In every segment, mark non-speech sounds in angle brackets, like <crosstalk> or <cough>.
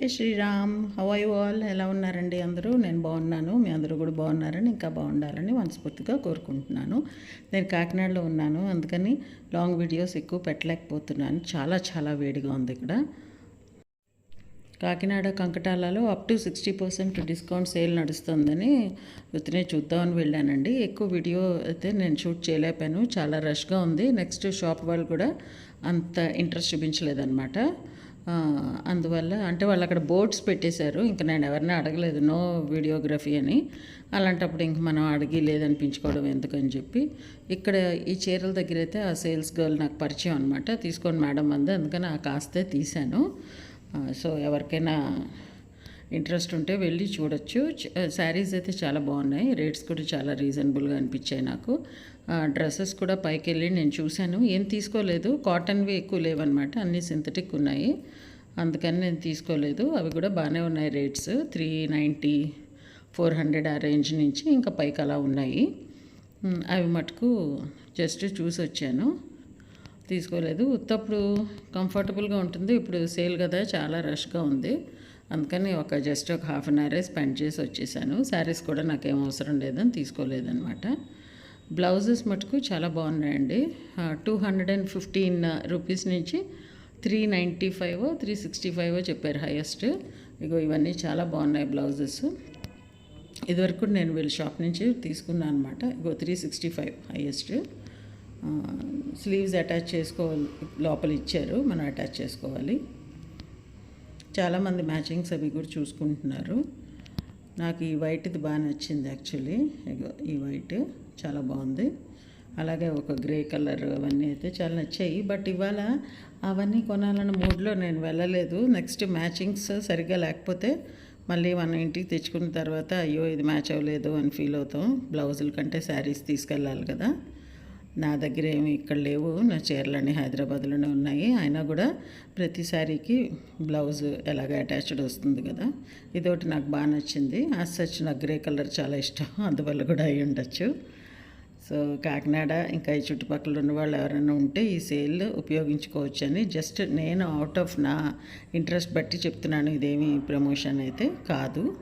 జై శ్రీరామ్ హవై వాల్ ఎలా ఉన్నారండి అందరూ? నేను బాగున్నాను. మీ అందరూ కూడా బాగున్నారని ఇంకా బాగుండాలని మనస్ఫూర్తిగా కోరుకుంటున్నాను. నేను కాకినాడలో ఉన్నాను. అందుకని లాంగ్ వీడియోస్ ఎక్కువ పెట్టలేకపోతున్నాను. చాలా చాలా వేడిగా ఉంది ఇక్కడ. Kakinada కంకటాలలో up to sixty percent discount sale నడుస్తుందని ఉత్తనే చూద్దామని వెళ్ళానండి. ఎక్కువ వీడియో అయితే నేను షూట్ చేయలేపాను చాలా రష్గా ఉంది. నెక్స్ట్ షాప్ వాళ్ళు కూడా అంత ఇంట్రెస్ట్ చూపించలేదన్నమాట. అందువల్ల అంటే వాళ్ళు అక్కడ బోర్డ్స్ పెట్టేశారు. ఇంకా నేను ఎవరిని అడగలేదు నో వీడియోగ్రఫీ అని. అలాంటప్పుడు ఇంక మనం అడిగి లేదనిపించుకోవడం ఎందుకని చెప్పి ఇక్కడ ఈ చీరల దగ్గర అయితే ఆ సేల్స్ గర్ల్ నాకు పరిచయం అనమాట తీసుకోండి మేడం అంది. అందుకని ఆ కాస్తే తీశాను. సో ఎవరికైనా ఇంట్రెస్ట్ ఉంటే వెళ్ళి చూడొచ్చు. శారీస్ అయితే చాలా బాగున్నాయి. రేట్స్ కూడా చాలా రీజనబుల్గా అనిపించాయి నాకు. డ్రెస్సెస్ కూడా పైకి వెళ్ళి నేను చూశాను. ఏం తీసుకోలేదు. కాటన్వి ఎక్కువ లేవన్నమాట. అన్నీ సింథటిక్ ఉన్నాయి. అందుకని నేను తీసుకోలేదు. అవి కూడా బాగానే ఉన్నాయి rates. Three ninety four hundred ఆ రేంజ్ నుంచి ఇంకా పైకి అలా ఉన్నాయి. అవి మటుకు జస్ట్ చూసి వచ్చాను. తీసుకోలేదు. ఉత్తప్పుడు కంఫర్టబుల్గా ఉంటుంది. ఇప్పుడు సేల్ కదా చాలా రష్గా ఉంది. అందుకని ఒక జస్ట్ ఒక హాఫ్ అన్ అవరే స్పెండ్ చేసి వచ్చేసాను. శారీస్ కూడా నాకేం అవసరం లేదని తీసుకోలేదనమాట బ్లౌజెస్ మటుకు చాలా బాగున్నాయండి. Two hundred and fifteen rupees నుంచి three ninety five three sixty five చెప్పారు హైయెస్ట్ ఇగో ఇవన్నీ చాలా బాగున్నాయి బ్లౌజెస్ ఇదివరకు నేను వీళ్ళ షాప్ నుంచి తీసుకున్నాను అనమాట ఇగో three sixty five highest sleeves attach చేసుకోవాలి లోపల ఇచ్చారు. మనం అటాచ్ చేసుకోవాలి. చాలామంది మ్యాచింగ్స్ అవి కూడా చూసుకుంటున్నారు. నాకు ఈ వైట్ది బాగా నచ్చింది యాక్చువల్లీ. ఈ వైట్ చాలా బాగుంది. అలాగే ఒక గ్రే కలర్ అవన్నీ అయితే చాలా నచ్చాయి. బట్ ఇవాళ అవన్నీ కొనాలన్న మూడ్లో నేను వెళ్ళలేదు. నెక్స్ట్ మ్యాచింగ్స్ సరిగ్గా లేకపోతే మళ్ళీ మనం ఇంటికి తెచ్చుకున్న తర్వాత అయ్యో ఇది మ్యాచ్ అవ్వలేదు అని ఫీల్ అవుతాం. బ్లౌజుల కంటే శారీస్ తీసుకెళ్ళాలి కదా. నా దగ్గర ఏమి ఇక్కడ లేవు. నా చీరలన్నీ హైదరాబాద్లోనే ఉన్నాయి. అయినా కూడా ప్రతి శారీకి బ్లౌజ్ ఎలాగ అటాచ్డ్ వస్తుంది కదా. ఇదొకటి నాకు బాగా నచ్చింది. ఆ సచ్ నాకు గ్రే కలర్ చాలా ఇష్టం. <laughs> అందువల్ల కూడా అయి ఉండొచ్చు. సో కాకినాడ ఇంకా ఈ చుట్టుపక్కల ఉన్న వాళ్ళు ఎవరైనా ఉంటే ఈ సేల్ ఉపయోగించుకోవచ్చు అని జస్ట్ నేను అవుట్ ఆఫ్ నా ఇంట్రెస్ట్ బట్టి చెప్తున్నాను. ఇదేమి ప్రమోషన్ అయితే కాదు.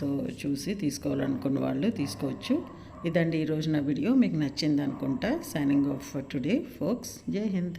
సో చూసి తీసుకోవాలనుకున్న వాళ్ళు తీసుకోవచ్చు. ఇదండి ఈరోజు నా వీడియో. మీకు నచ్చింది అనుకుంటా signing off for today folks Jai Hind